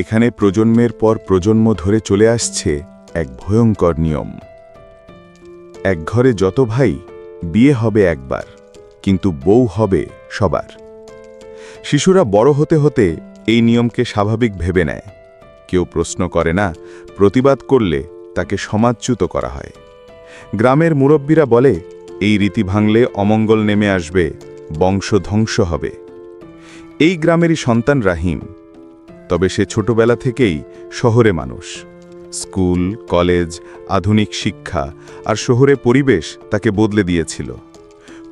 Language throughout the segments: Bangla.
এখানে প্রজন্মের পর প্রজন্ম ধরে চলে আসছে এক ভয়ঙ্কর নিয়ম। এক ঘরে যত ভাই, বিয়ে হবে একবার, কিন্তু বউ হবে সবার। শিশুরা বড় হতে হতে এই নিয়মকে স্বাভাবিক ভেবে নেয়। কেউ প্রশ্ন করে না, প্রতিবাদ করলে তাকে সমাজচ্যুত করা হয়। গ্রামের মুরব্বীরা বলে, এই রীতি ভাঙলে অমঙ্গল নেমে আসবে বংশ ধ্বংস হবে। এই গ্রামেরই সন্তান রাহিম তবে সে ছোটবেলা থেকেই শহরে মানুষ। স্কুল, কলেজ, আধুনিক শিক্ষা আর শহরে পরিবেশ তাকে বদলে দিয়েছিল।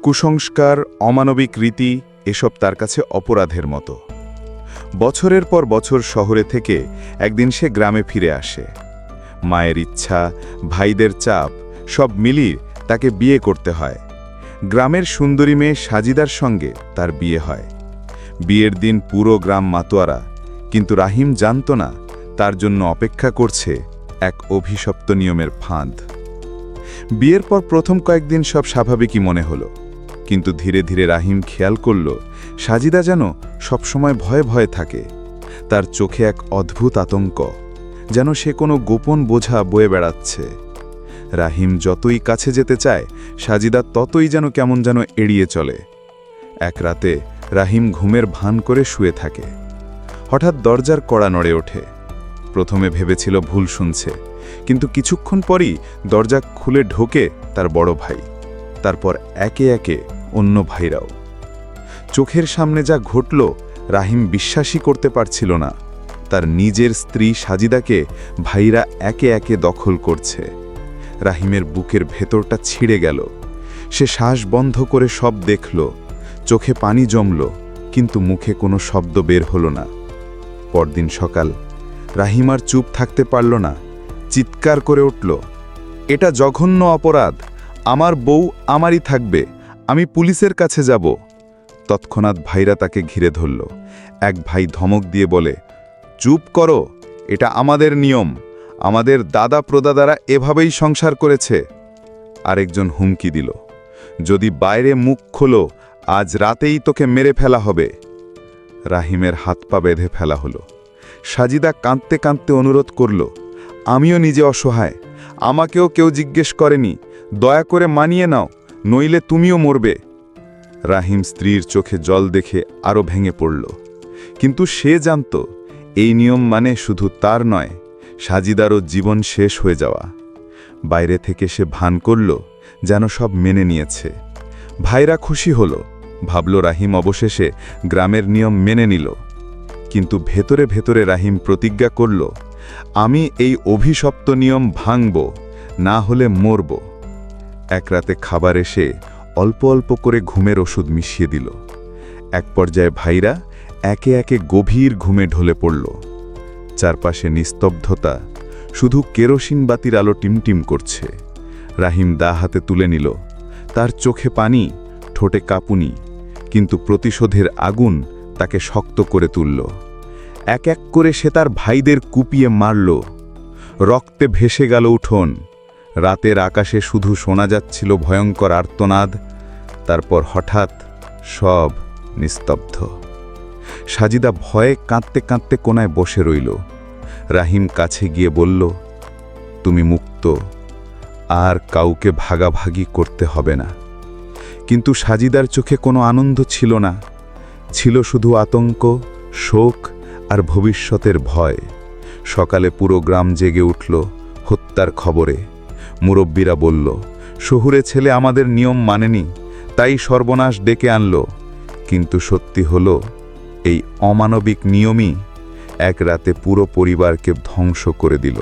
কুসংস্কার, অমানবিক রীতি এসব তার কাছে অপরাধের মতো। বছরের পর বছর শহরে থেকে একদিন সে গ্রামে ফিরে আসে। মায়ের ইচ্ছা, ভাইদের চাপ, সব মিলিয়ে তাকে বিয়ে করতে হয়। গ্রামের সুন্দরী মেয়ে সাজিদার সঙ্গে তার বিয়ে হয়। বিয়ের দিন পুরো গ্রাম মাতোয়ারা কিন্তু রাহিম জানত না তার জন্য অপেক্ষা করছে এক অভিশপ্ত নিয়মের ফাঁদ। বিয়ের পর প্রথম কয়েকদিন সব স্বাভাবিকই মনে হলো। কিন্তু ধীরে ধীরে রাহিম খেয়াল করল, সাজিদা যেন সবসময় ভয়ে ভয়ে থাকে। তার চোখে এক অদ্ভুত আতঙ্ক, যেন সে কোনো গোপন বোঝা বয়ে বেড়াচ্ছে। রাহিম যতই কাছে যেতে চায়, সাজিদা ততই যেন কেমন যেন এড়িয়ে চলে। এক রাতে রাহিম ঘুমের ভান করে শুয়ে থাকে। হঠাৎ দরজার কড়া নড়ে ওঠে। প্রথমে ভেবেছিল ভুল শুনছে, কিন্তু কিছুক্ষণ পরই দরজা খুলে ঢোকে তার বড় ভাই, তারপর একে একে অন্য ভাইরাও। চোখের সামনে যা ঘটল, রাহিম বিশ্বাসই করতে পারছিল না। তার নিজের স্ত্রী সাজিদাকে ভাইরা একে একে দখল করছে। রাহিমের বুকের ভেতরটা ছিঁড়ে গেল। সে শ্বাস বন্ধ করে সব দেখল। চোখে পানি জমল, কিন্তু মুখে কোনো শব্দ বের হলো না। পরদিন সকাল। রাহিমার চুপ থাকতে পারল না। চিৎকার করে উঠল, এটা জঘন্য অপরাধ। আমার বউ আমারই থাকবে। আমি পুলিশের কাছে যাব। তৎক্ষণাৎ ভাইরা তাকে ঘিরে ধরল। এক ভাই ধমক দিয়ে বলে, চুপ করো, এটা আমাদের নিয়ম। আমাদের দাদা প্রদাদারা এভাবেই সংসার করেছে। আরেকজন হুমকি দিল, যদি বাইরে মুখ খোলো, আজ রাতেই তোকে মেরে ফেলা হবে। রাহিমের হাত পা বেঁধে ফেলা হলো। সাজিদা কাঁদতে কাঁদতে অনুরোধ করল, আমিও নিজে অসহায়, আমাকেও কেউ জিজ্ঞেস করেনি, দয়া করে মানিয়ে নাও, নইলে তুমিও মরবে। রাহিম স্ত্রীর চোখে জল দেখে আরও ভেঙে পড়ল। কিন্তু সে জানত, এই নিয়ম মানে শুধু তার নয়, সাজিদারও জীবন শেষ হয়ে যাওয়া। বাইরে থেকে সে ভান করল, যেন সব মেনে নিয়েছে। ভাইরা খুশি হল ভাবল রাহিম অবশেষে গ্রামের নিয়ম মেনে নিল। কিন্তু ভেতরে ভেতরে রাহিম প্রতিজ্ঞা করল, আমি এই অভিশপ্ত নিয়ম ভাঙব, না হলে মরব। এক রাতে খাবার এসে অল্প অল্প করে ঘুমের ওষুধ মিশিয়ে দিল। এক পর্যায়ে ভাইরা একে একে গভীর ঘুমে ঢলে পড়ল। চারপাশে নিস্তব্ধতা, শুধু কেরোসিন বাতির আলো টিমটিম করছে। রাহিম দা হাতে তুলে নিল, তার চোখে পানি, ঠোঁটে কাঁপুনি কিন্তু প্রতিশোধের আগুন তাকে শক্ত করে তুলল। এক এক করে সে তার ভাইদের কুপিয়ে মারল। রক্তে ভেসে গেল উঠোন। রাতের আকাশে শুধু শোনা যাচ্ছিল ভয়ঙ্কর আর্তনাদ। তারপর হঠাৎ সব নিস্তব্ধ। সাজিদা ভয়ে কাঁদতে কাঁদতে কোনায় বসে রইল। রাহিম কাছে গিয়ে বলল, তুমি মুক্ত। আর কাউকে ভাগাভাগি করতে হবে না। কিন্তু সাজিদার চোখে কোনো আনন্দ ছিল না। ছিল শুধু আতঙ্ক, শোক আর ভবিষ্যতের ভয়। সকালে পুরো গ্রাম জেগে উঠল হত্যার খবরে। মুরব্বীরা বলল, শহুরে ছেলে আমাদের নিয়ম মানেনি, তাই সর্বনাশ ডেকে আনল। কিন্তু সত্যি হলো, এই অমানবিক নিয়মই এক রাতে পুরো পরিবারকে ধ্বংস করে দিল।